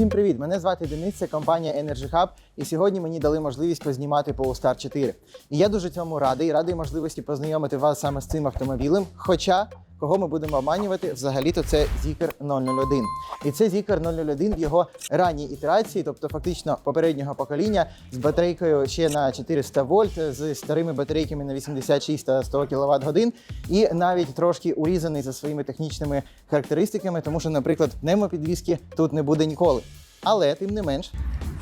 Всім привіт! Мене звати Денис, це компанія Energy Hub, і сьогодні мені дали можливість познімати Polestar 4. І я дуже цьому радий, радий можливості познайомити вас саме з цим автомобілем. Хоча кого ми будемо обманювати, взагалі-то це Zikr 001. І це Zikr 001 в його ранній ітерації, тобто фактично попереднього покоління з батарейкою ще на 400 вольт, з старими батарейками на 86 та 100 кВт годин, і навіть трошки урізаний за своїми технічними характеристиками, тому що, наприклад, пневмопідвіски тут не буде ніколи. Але тим не менш,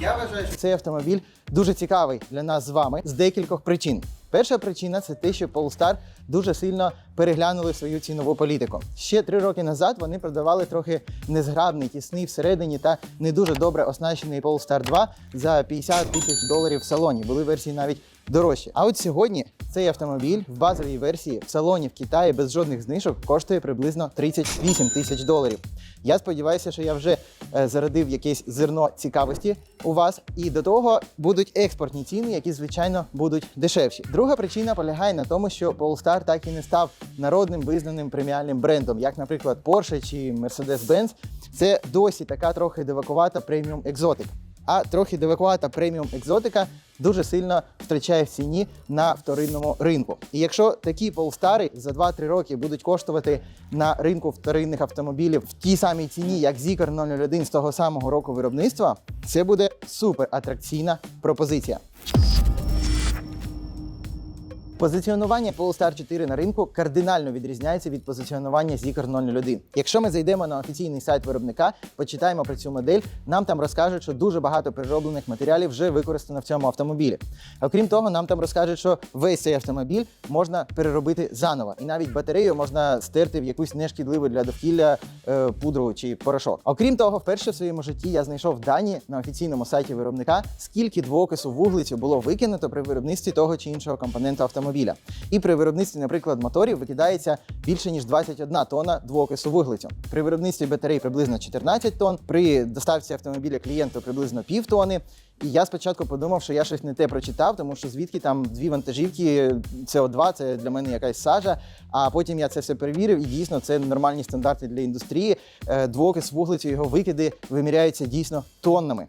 я вважаю, що цей автомобіль дуже цікавий для нас з вами з декількох причин. Перша причина це те, що Polestar дуже сильно переглянули свою цінову політику. Ще три роки назад вони продавали трохи незграбний, тісний всередині та не дуже добре оснащений Polestar 2 за 50 тисяч доларів в салоні. Були версії навіть дорожчі. А от сьогодні цей автомобіль в базовій версії в салоні в Китаї без жодних знижок коштує приблизно 38 тисяч доларів. Я сподіваюся, що я вже е, зарядив якесь зерно цікавості у вас, і до того будуть експортні ціни, які звичайно будуть дешевші. Друга причина полягає на тому, що Polestar так і не став народним визнаним преміальним брендом, як, наприклад, Porsche чи Mercedes-Benz. Це досі така трохи дивакувата преміум екзотика. А трохи дивакувата преміум екзотика дуже сильно втрачає в ціні на вторинному ринку. І якщо такі полстари за 2-3 роки будуть коштувати на ринку вторинних автомобілів в тій самій ціні, як Zikr 001 з того самого року виробництва, це буде супер атракційна пропозиція. Позиціонування Polestar 4 на ринку кардинально відрізняється від позиціонування Zikr 001. Якщо ми зайдемо на офіційний сайт виробника, почитаємо про цю модель, нам там розкажуть, що дуже багато перероблених матеріалів вже використано в цьому автомобілі. Окрім того, нам там розкажуть, що весь цей автомобіль можна переробити заново, і навіть батарею можна стерти в якусь нешкідливу для довкілля е, пудру чи порошок. Окрім того, вперше в своєму житті я знайшов дані на офіційному сайті виробника, скільки двоокису вуглецю було викинуто при виробництві того чи іншого компоненту автомобіля. І при виробництві, наприклад, моторів викидається більше ніж 21 тонна двоокису вуглецю. При виробництві батарей приблизно 14 тонн, при доставці автомобіля клієнту приблизно пів тонни. І я спочатку подумав, що я щось не те прочитав, тому що звідки там дві вантажівки СО2, це для мене якась сажа. А потім я це все перевірив, і дійсно це нормальні стандарти для індустрії. Е, Двоокис вуглецю, його викиди виміряються дійсно тоннами.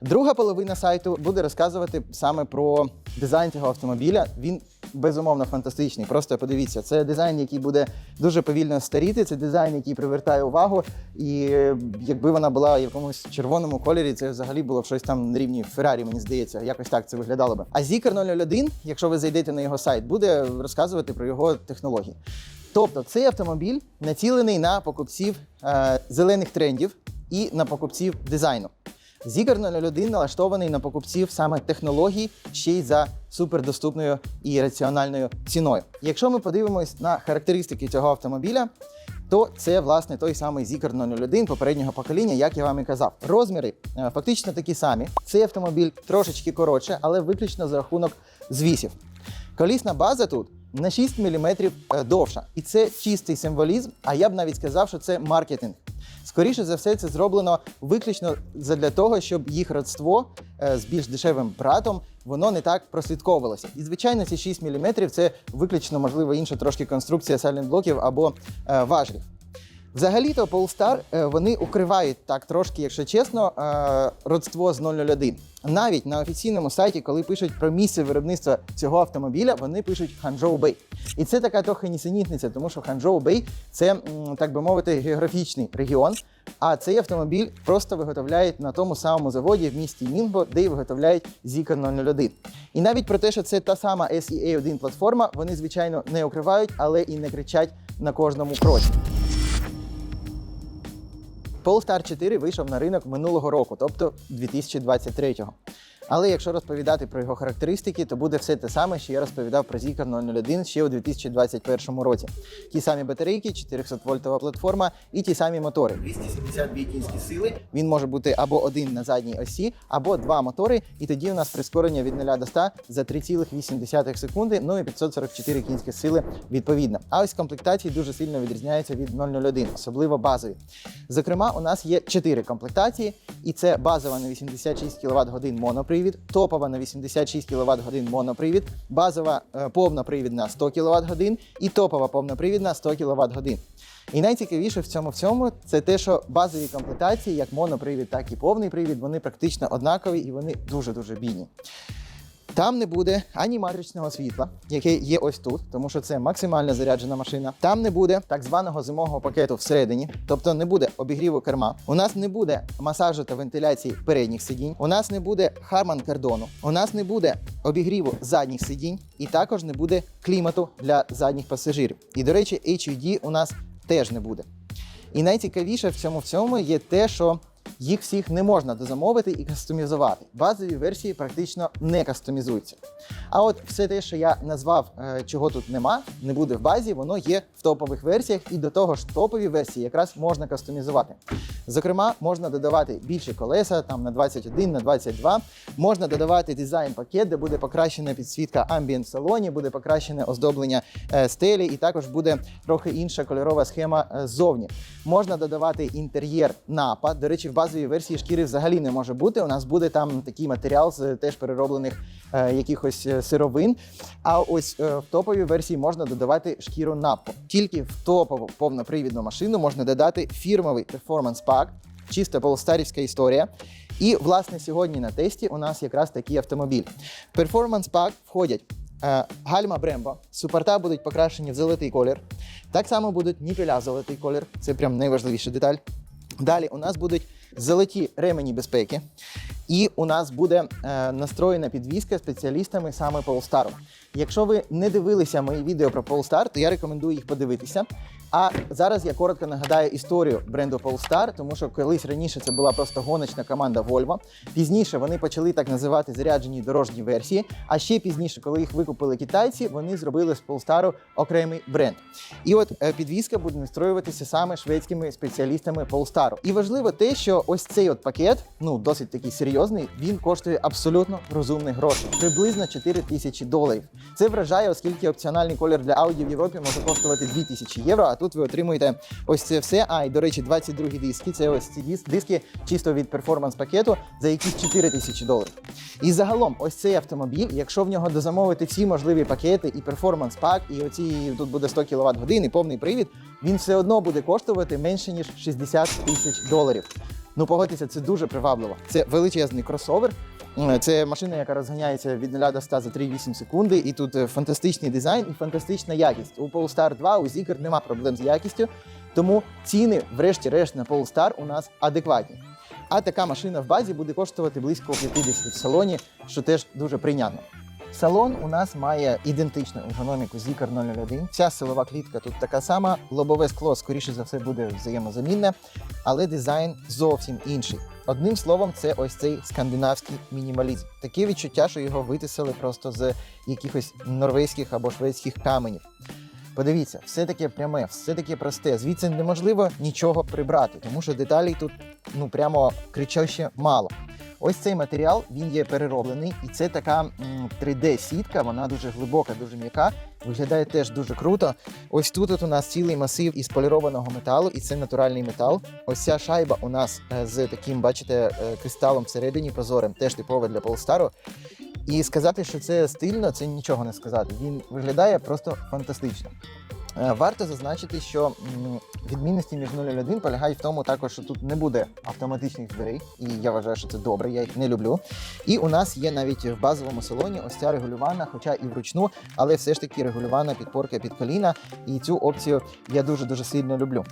Друга половина сайту буде розказувати саме про дизайн цього автомобіля. Він безумовно фантастичний. Просто подивіться, це дизайн, який буде дуже повільно старіти. Це дизайн, який привертає увагу. І якби вона була в якомусь червоному кольорі, це взагалі було б щось там на рівні Феррарі, мені здається. Якось так це виглядало би. А Zikr 001, якщо ви зайдете на його сайт, буде розказувати про його технології. Тобто цей автомобіль націлений на покупців е, зелених трендів і на покупців дизайну. Zikr 001 налаштований на покупців саме технологій ще й за супердоступною і раціональною ціною. Якщо ми подивимось на характеристики цього автомобіля, то це власне той самий Zikr 001 попереднього покоління, як я вам і казав. Розміри е, фактично такі самі. Цей автомобіль трошечки коротше, але виключно за рахунок звісів. Колісна база тут на 6 мм довша. І це чистий символізм, а я б навіть сказав, що це маркетинг. Скоріше за все, це зроблено виключно для того, щоб їх родство е, з більш дешевим братом воно не так прослідковувалося. І звичайно, ці 6 мм це виключно можливо інша трошки конструкція сайлент-блоків або е, важелів. Взагалі-то Polestar е, вони укривають так трошки, якщо чесно, е, родство з 001. Навіть на офіційному сайті, коли пишуть про місце виробництва цього автомобіля, вони пишуть Ханчжоу Бей. І це така трохи нісенітниця, тому що Ханчжоу Бей це, так би мовити, географічний регіон. А цей автомобіль просто виготовляють на тому самому заводі в місті Нінбо, де й виготовляють Zikr 001. І навіть про те, що це та сама SEA1 платформа, вони звичайно не укривають, але і не кричать на кожному кроці. Polestar 4 вийшов на ринок минулого року, тобто 2023-го. Але якщо розповідати про його характеристики, то буде все те саме, що я розповідав про Zikr 001 ще у 2021 році. Ті самі батарейки, 400 вольтова платформа і ті самі мотори. 272 кінські сили. Він може бути або один на задній осі, або два мотори. І тоді у нас прискорення від 0 до 100 за 3,8 секунди, ну і 544 кінські сили відповідно. А ось комплектації дуже сильно відрізняються від 001, особливо базові. Зокрема, у нас є 4 комплектації, і це базова на 86 кВт годин монопривід. Привід, топова на 86 кВт годин монопривід, базова е, повнопривідна 100 кВт годин і топова повнопривідна 100 кВт годин. І найцікавіше в цьому всьому це те, що базові комплектації, як монопривід, так і повний привід, вони практично однакові і вони дуже дуже бідні. Там не буде ані матричного світла, яке є ось тут, тому що це максимально заряджена машина. Там не буде так званого зимового пакету всередині, тобто не буде обігріву керма. У нас не буде масажу та вентиляції передніх сидінь. У нас не буде харман кордону. У нас не буде обігріву задніх сидінь, і також не буде клімату для задніх пасажирів. І до речі, HUD у нас теж не буде. І найцікавіше в цьому всьому є те, що їх всіх не можна дозамовити і кастомізувати. Базові версії практично не кастомізуються. А от все те, що я назвав, е, чого тут нема, не буде в базі, воно є в топових версіях, і до того ж, топові версії якраз можна кастомізувати. Зокрема, можна додавати більше колеса, там на 21, на 22. Можна додавати дизайн-пакет, де буде покращена підсвітка амбієнт в салоні, буде покращене оздоблення е, стелі, і також буде трохи інша кольорова схема е, ззовні. Можна додавати інтер'єр напа. До речі, в базовій версії шкіри взагалі не може бути. У нас буде там такий матеріал з теж перероблених е, якихось е, сировин. А ось е, в топовій версії можна додавати шкіру напу. Тільки в топову повнопривідну машину можна додати фірмовий перформанс пак, чисто полстарівська історія. І власне сьогодні на тесті у нас якраз такий автомобіль. Перформанс пак входять. е, Гальма Брембо, супорта будуть покращені в золотий колір. Так само будуть ніпеля золотий колір. Це прям найважливіша деталь. Далі у нас будуть золоті ремені безпеки, і у нас буде е, настроєна підвізка спеціалістами саме Polestar. Якщо ви не дивилися мої відео про Polestar, то я рекомендую їх подивитися. А зараз я коротко нагадаю історію бренду Polestar, тому що колись раніше це була просто гоночна команда Volvo. Пізніше вони почали так називати заряджені дорожні версії. А ще пізніше, коли їх викупили китайці, вони зробили з Polestar окремий бренд. І от е, підвізка буде настроюватися саме шведськими спеціалістами Polestar. І важливо те, що ось цей от пакет, ну досить такий серйозний, він коштує абсолютно розумних грошей, приблизно 4 тисячі доларів. Це вражає, оскільки опціональний колір для Audi в Європі може коштувати 2 тисячі євро. А тут ви отримуєте ось це все. А і до речі, 22 диски. Це ось ці диски чисто від перформанс пакету за якісь 4 тисячі доларів. І загалом, ось цей автомобіль, якщо в нього дозамовити всі можливі пакети, і перформанс пак, і оці тут буде 100 кВт годин, і повний привід, він все одно буде коштувати менше ніж 60 тисяч доларів. Ну, погодьтеся, це дуже привабливо. Це величезний кросовер. Це машина, яка розганяється від 0 до 100 за 3,8 секунди. І тут е, фантастичний дизайн і фантастична якість. У Polestar 2, у Zikr нема проблем з якістю, тому ціни, врешті-решт, на Polestar у нас адекватні. А така машина в базі буде коштувати близько 50 в салоні, що теж дуже прийнятно. Салон у нас має ідентичну ергономіку Zikr 001. Вся силова клітка тут така сама. Лобове скло, скоріше за все, буде взаємозамінне, але дизайн зовсім інший. Одним словом, це ось цей скандинавський мінімалізм. Таке відчуття, що його витисали просто з якихось норвезьких або шведських каменів. Подивіться, все таке пряме, все таке просте. Звідси неможливо нічого прибрати, тому що деталей тут ну прямо кричаще мало. Ось цей матеріал він є перероблений, і це така 3D-сітка, вона дуже глибока, дуже м'яка. Виглядає теж дуже круто. Ось тут от у нас цілий масив із полірованого металу, і це натуральний метал. Ось ця шайба у нас е, з таким, бачите, е, кристалом всередині прозорим, теж типова для Polestar. І сказати, що це стильно, це нічого не сказати. Він виглядає просто фантастично. Е, Варто зазначити, що відмінності між 0 і 1 полягають в тому також, що тут не буде автоматичних дверей, і я вважаю, що це добре, я їх не люблю. І у нас є навіть в базовому салоні ось ця регулювана, хоча і вручну, але все ж таки регулювана підпорка під коліна. І цю опцію я дуже дуже сильно люблю.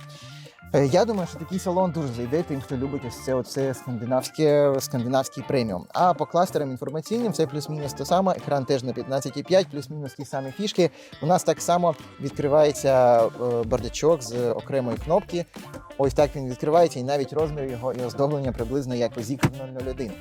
Е, Я думаю, що такий салон дуже зайде тим, хто любить ось це оце скандинавське, скандинавський преміум. А по кластерам інформаційним це плюс-мінус те саме. Екран теж на 15,5, плюс-мінус ті самі фішки. У нас так само відкривається е, бардачок з окремої кнопки. Ось так він відкривається, і навіть розмір його і оздоблення приблизно як Zikr 001.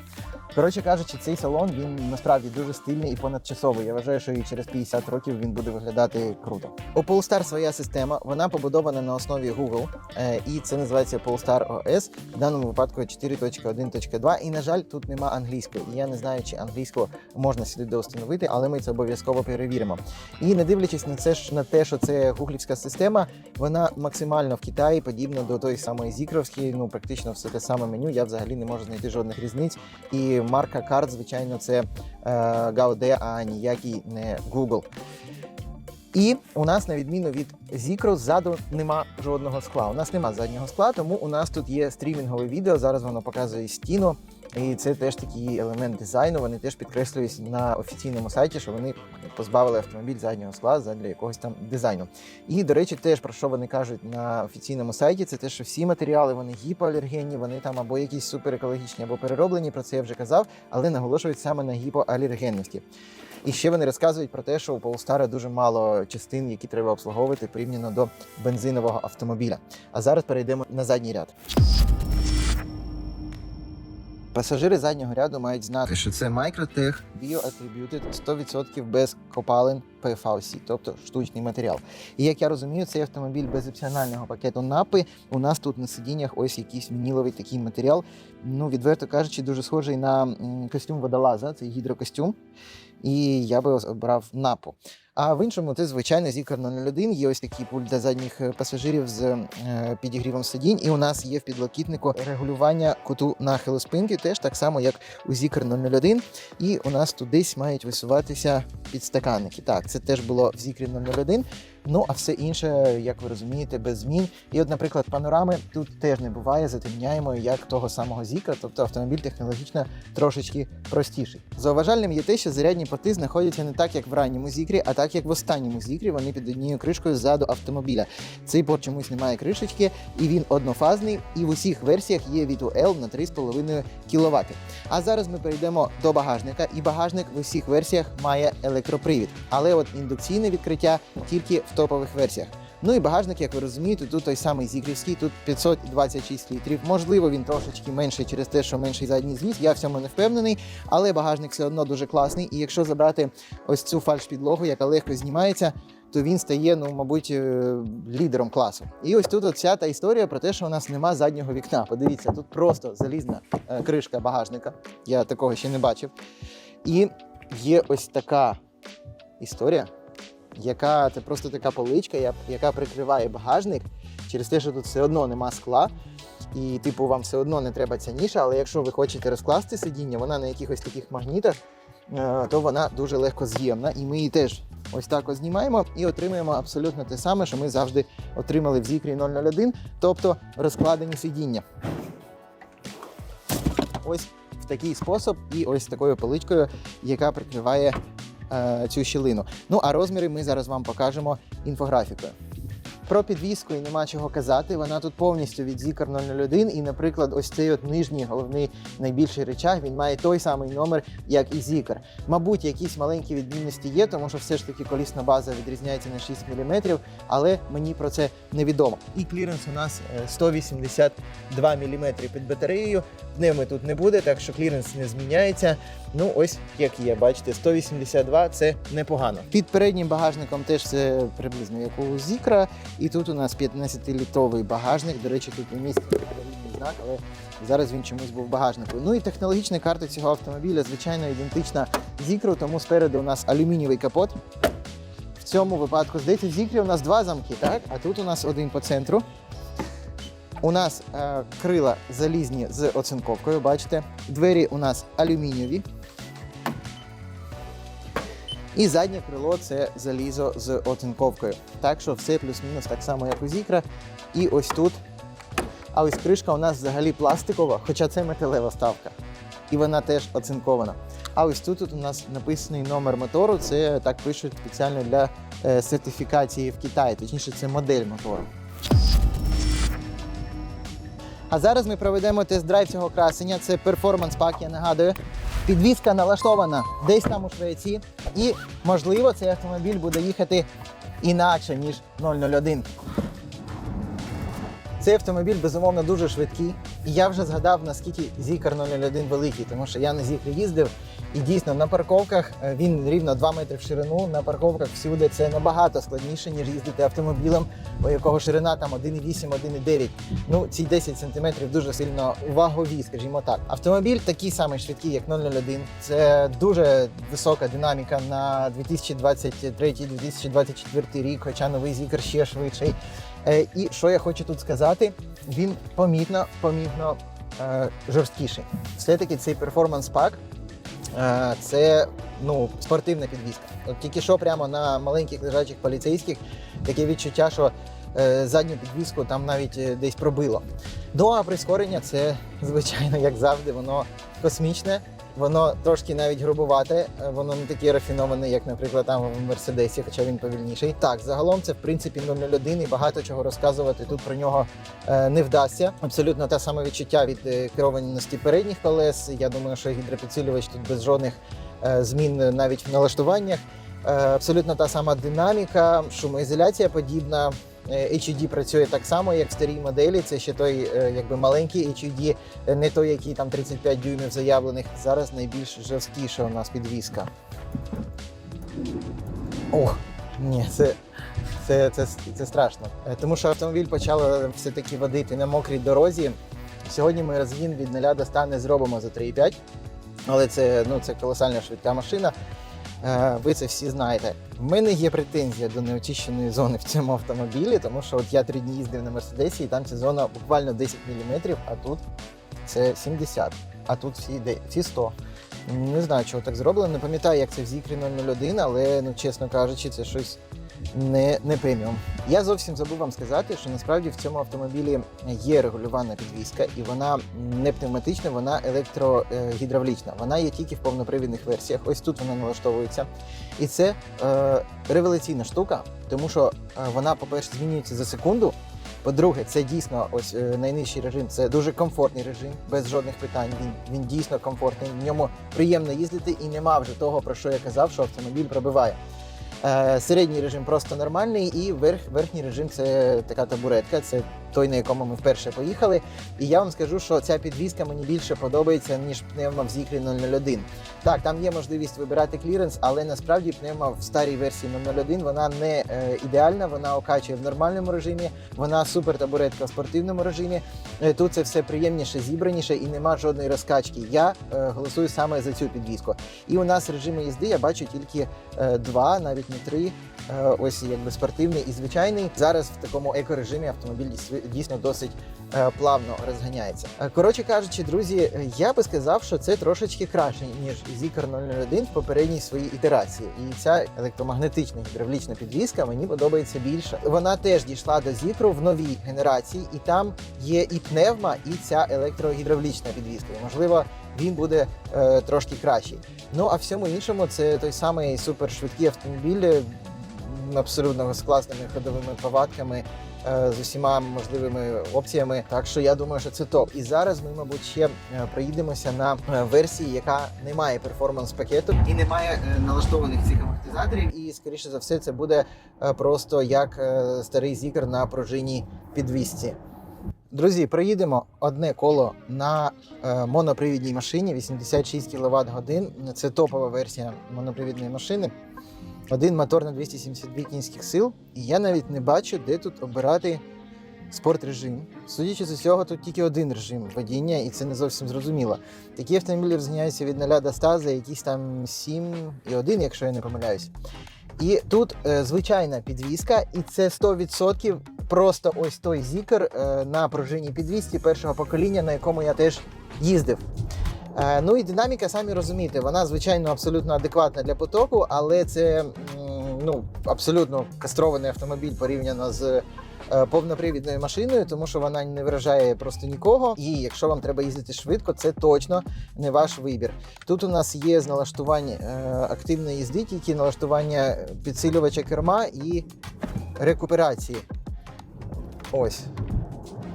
Коротше кажучи, цей салон він насправді дуже стильний і понадчасовий. Я вважаю, що і через 50 років він буде виглядати круто. У Polestar своя система, вона побудована на основі Google, е, і це називається Polestar OS, в даному випадку 4.1.2. І на жаль, тут нема англійської. І я не знаю, чи англійську можна сюди доустановити, але ми це обов'язково перевіримо. І не дивлячись на це ж на те, що це гуглівська система, вона максимально в Китаї подібна до тої самої зікровської. Ну практично все те саме меню. Я взагалі не можу знайти жодних різниць. І марка карт, звичайно, це е, Gaude, а ніякий не Google. І у нас, на відміну від Zikro, ззаду нема жодного скла. У нас нема заднього скла, тому у нас тут є стрімінгове відео. Зараз воно показує стіну. І це теж такий елемент дизайну. Вони теж підкреслюють на офіційному сайті, що вони позбавили автомобіль заднього скла задля якогось там дизайну. І, до речі, теж про що вони кажуть на офіційному сайті, це те, що всі матеріали вони гіпоалергенні, вони там або якісь суперекологічні, або перероблені. Про це я вже казав, але наголошують саме на гіпоалергенності. І ще вони розказують про те, що у Polestar дуже мало частин, які треба обслуговувати порівняно до бензинового автомобіля. А зараз перейдемо на задній ряд. Пасажири заднього ряду мають знати, що це Microtech Bio-Attributed 100% без копалин PFAC, тобто штучний матеріал. І як я розумію, цей автомобіль без опціонального пакету напи. У нас тут на сидіннях ось якийсь вініловий такий матеріал. Ну, відверто кажучи, дуже схожий на костюм водолаза, це гідрокостюм. І я би обрав напу. А в іншому це звичайно Zikr 001. Є ось такий пульт для задніх е, пасажирів з е, підігрівом сидінь. І у нас є в підлокітнику регулювання куту нахилу спинки, теж так само, як у Zikr 001. І у нас тут десь мають висуватися підстаканники. Так, це теж було в Zikr 001. Ну а все інше, як ви розумієте, без змін. І от, наприклад, панорами тут теж не буває, затемняємо, як того самого Zikr, тобто автомобіль технологічно трошечки простіший. Зауважальним є те, що зарядні порти знаходяться не так, як в ранньому Зікрі, а так як в останньому Зікрі. Вони під однією кришкою ззаду автомобіля. Цей порт чомусь немає кришечки, і він однофазний. І в усіх версіях є від UL на 3,5 кВт. А зараз ми перейдемо до багажника, і багажник в усіх версіях має електропривід. Але от індукційне відкриття тільки в топових версіях. Ну і багажник, як ви розумієте, тут той самий зікрівський, тут 526 літрів. Можливо, він трошечки менший через те, що менший задній зміст. Я в цьому не впевнений, але багажник все одно дуже класний. І якщо забрати ось цю фальш-підлогу, яка легко знімається, то він стає, ну, мабуть, е, лідером класу. І ось тут вся та історія про те, що у нас нема заднього вікна. Подивіться, тут просто залізна е, кришка багажника. Я такого ще не бачив. І є ось така історія яка це просто така поличка, яка прикриває багажник через те, що тут все одно нема скла. І, типу, вам все одно не треба ця ніша, але якщо ви хочете розкласти сидіння, вона на якихось таких магнітах, е, то вона дуже легко з'ємна. І ми її теж ось так знімаємо і отримуємо абсолютно те саме, що ми завжди отримали в Зікрі 001, тобто розкладені сидіння. Ось в такий спосіб і ось такою поличкою, яка прикриває цю щілину. Ну а розміри ми зараз вам покажемо інфографікою. Про підвіску і нема чого казати. Вона тут повністю від Zikr 001. І, наприклад, ось цей от нижній головний найбільший речах він має той самий номер, як і Zikr. Мабуть, якісь маленькі відмінності є, тому що все ж таки колісна база відрізняється на 6 мм, але мені про це невідомо. І кліренс у нас е, 182 мм під батареєю. Пневми тут не буде, так що кліренс не зміняється. Ну, ось як є, бачите, 182 це непогано. Під переднім багажником теж все приблизно як у Зікра. І тут у нас 15-літровий багажник. До речі, тут на місці знак, але зараз він чомусь був в багажнику. Ну і технологічна карта цього автомобіля, звичайно, ідентична Зікру, тому спереду у нас алюмінієвий капот. В цьому випадку, здається, в Зікрі у нас два замки, так? А тут у нас один по центру. У нас е, крила залізні з оцинковкою, бачите. Двері у нас алюмінієві. І заднє крило це залізо з оцинковкою. Так що все плюс-мінус так само, як у Зікра. І ось тут. А ось кришка у нас взагалі пластикова, хоча це металева вставка. І вона теж оцинкована. А ось тут от у нас написаний номер мотору. Це так пишуть спеціально для е, сертифікації в Китаї. Точніше, це модель мотору. А зараз ми проведемо тест-драйв цього красення. Це перформанс пак, я нагадую. Підвізка налаштована десь там у Швеції. І, можливо, цей автомобіль буде їхати інакше, ніж 001. Цей автомобіль безумовно дуже швидкий. І я вже згадав, наскільки Зікар 001 великий, тому що я на Зікрі їздив. І дійсно на парковках е, він рівно 2 метри в ширину. На парковках всюди це набагато складніше, ніж їздити автомобілем, у якого ширина там 1,8, 1,9. Ну, ці 10 сантиметрів дуже сильно вагові, скажімо так. Автомобіль такий самий швидкий, як 001. Це дуже висока динаміка на 2023-2024 рік, хоча новий Zikr ще швидший. Е, І що я хочу тут сказати, він помітно, помітно е, жорсткіший. Все-таки цей перформанс пак це ну, спортивна підвізка. От тільки що прямо на маленьких лежачих поліцейських таке відчуття, що е, задню підвізку там навіть е, десь пробило. Ну а прискорення це, звичайно, як завжди, воно космічне. Воно трошки навіть грубувате, воно не таке рафіноване, як, наприклад, там в Мерседесі, хоча він повільніший. Так, загалом це в принципі 001 і багато чого розказувати тут про нього е, не вдасться. Абсолютно те саме відчуття від е, керованості передніх колес. Я думаю, що гідропідсилювач тут без жодних е, змін навіть в налаштуваннях. Абсолютно та сама динаміка, шумоізоляція подібна. Е, HUD працює так само, як в старій моделі. Це ще той е, якби маленький HUD, е, не той, який там 35 дюймів заявлених. Зараз найбільш жорсткіша у нас підвіска. Ох, ні, це, це, це, це страшно. Тому що автомобіль почали все-таки водити на мокрій дорозі. Сьогодні ми розгін від 0 до 100 не зробимо за 3,5. Але це, ну, це колосальна швидка машина. Е, Ви це всі знаєте. В мене є претензія до неочищеної зони в цьому автомобілі, тому що от я три дні їздив на Мерседесі, і там ця зона буквально 10 мм, а тут це 70, а тут всі, де- всі 100. Не знаю, чого так зроблено. Не пам'ятаю, як це в Зікрі 001, але ну, чесно кажучи, це щось не, не преміум. Я зовсім забув вам сказати, що насправді в цьому автомобілі є регулювана підвізка, і вона не пневматична, вона електрогідравлічна. Вона є тільки в повнопривідних версіях. Ось тут вона налаштовується. І це е, революційна штука, тому що е, вона, по-перше, змінюється за секунду. По-друге, це дійсно ось е, найнижчий режим. Це дуже комфортний режим, без жодних питань. Він, він дійсно комфортний. В ньому приємно їздити і нема вже того, про що я казав, що автомобіль пробиває. Е, середній режим просто нормальний, і верх, верхній режим це така табуретка, це той, на якому ми вперше поїхали. І я вам скажу, що ця підвізка мені більше подобається, ніж пневма в Зікрі 001. Так, там є можливість вибирати кліренс, але насправді пневма в старій версії 001 вона не е, ідеальна, вона окачує в нормальному режимі, вона супер табуретка в спортивному режимі. Е, Тут це все приємніше, зібраніше і нема жодної розкачки. Я голосую саме за цю підвізку. І у нас режими їзди я бачу тільки два, навіть не три. Е, Ось якби спортивний і звичайний. Зараз в такому екорежимі автомобіль дійс- дійсно досить е, плавно розганяється. Е, Коротше кажучи, друзі, я би сказав, що це трошечки краще ніж Zikr 001 в попередній своїй ітерації. І ця електромагнетична гідравлічна підвізка мені подобається більше. Вона теж дійшла до Zikr в новій генерації, і там є і пневма, і ця електрогідравлічна підвізка. Можливо, він буде е, трошки кращий. Ну а всьому іншому це той самий супершвидкий автомобіль, абсолютно з класними ходовими повадками. е, З усіма можливими опціями, так що я думаю, що це топ. І зараз ми, мабуть, ще е, проїдемося на е, версії, яка не має перформанс пакету і не має налаштованих цих амортизаторів. І скоріше за все, це буде просто як старий зікр на пружиній підвісці. Друзі, проїдемо одне коло на е, монопривідній машині 86 кВт годин. Це топова версія монопривідної машини. Один мотор на 272 кінських сил. І я навіть не бачу, де тут обирати спорт режим. Судячи з усього, тут тільки один режим водіння, і це не зовсім зрозуміло. Такі автомобілі розганяються від 0 до 100 за якісь там 7 і 1, якщо я не помиляюсь. І тут е, звичайна підвізка, і це 100% просто ось той зікер е, на пружині підвісці першого покоління, на якому я теж їздив. Е, ну і динаміка, самі розумієте, вона звичайно абсолютно адекватна для потоку, але це ну, абсолютно кастрований автомобіль порівняно з е, повнопривідною машиною, тому що вона не виражає просто нікого. І якщо вам треба їздити швидко, це точно не ваш вибір. Тут у нас є з налаштувань активної їзди, тільки налаштування підсилювача керма і рекуперації. Ось.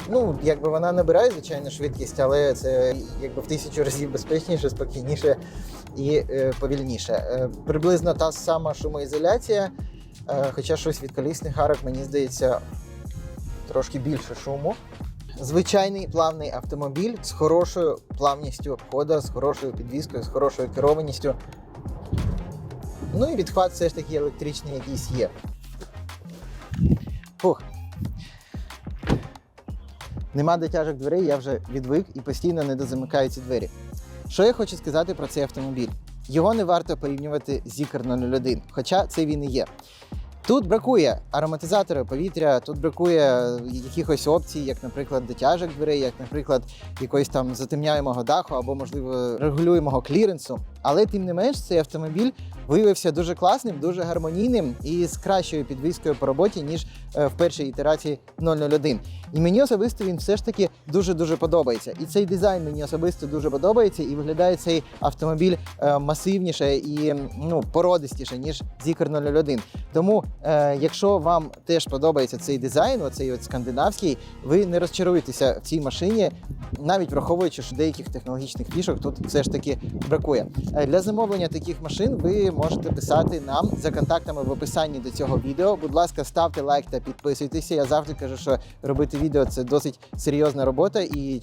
Ну, якби вона набирає, звичайно, швидкість, але це якби в тисячу разів безпечніше, спокійніше і е, повільніше. Е, приблизно та сама шумоізоляція, е, хоча щось від колісних арок, мені здається, трошки більше шуму. Звичайний плавний автомобіль з хорошою плавністю хода, з хорошою підвіскою, з хорошою керованістю. Ну і відхват все ж таки електричний якийсь є. Фух. Нема дотяжок дверей, я вже відвик і постійно не дозамикаю ці двері. Що я хочу сказати про цей автомобіль? Його не варто порівнювати з Zikr 001, хоча це він і є. Тут бракує ароматизатора повітря, тут бракує якихось опцій, як, наприклад, дотяжок дверей, як, наприклад, якоїсь там затемняємого даху або, можливо, регулюємого кліренсу. Але тим не менш, цей автомобіль виявився дуже класним, дуже гармонійним і з кращою підвіскою по роботі, ніж е, в першій ітерації 001. І мені особисто він все ж таки дуже дуже подобається. І цей дизайн мені особисто дуже подобається, і виглядає цей автомобіль е, масивніше і ну, породистіше, ніж Zikr 001. Тому, е, якщо вам теж подобається цей дизайн, оцей от скандинавський, ви не розчаруєтеся в цій машині, навіть враховуючи, що деяких технологічних фішок тут все ж таки бракує. Е, Для замовлення таких машин ви можете писати нам за контактами в описанні до цього відео. Будь ласка, ставте лайк та підписуйтеся. Я завжди кажу, що робити відео це досить серйозна робота і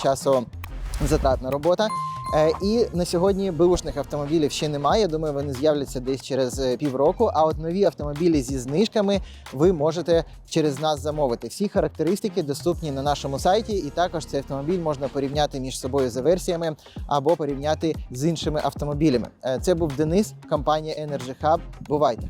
часозатратна робота. Е, І на сьогодні бушних автомобілів ще немає. Думаю, вони з'являться десь через е, півроку. А от нові автомобілі зі знижками ви можете через нас замовити. Всі характеристики доступні на нашому сайті, і також цей автомобіль можна порівняти між собою за версіями або порівняти з іншими автомобілями. Е, Це був Денис, компанія Energy Hub. Бувайте!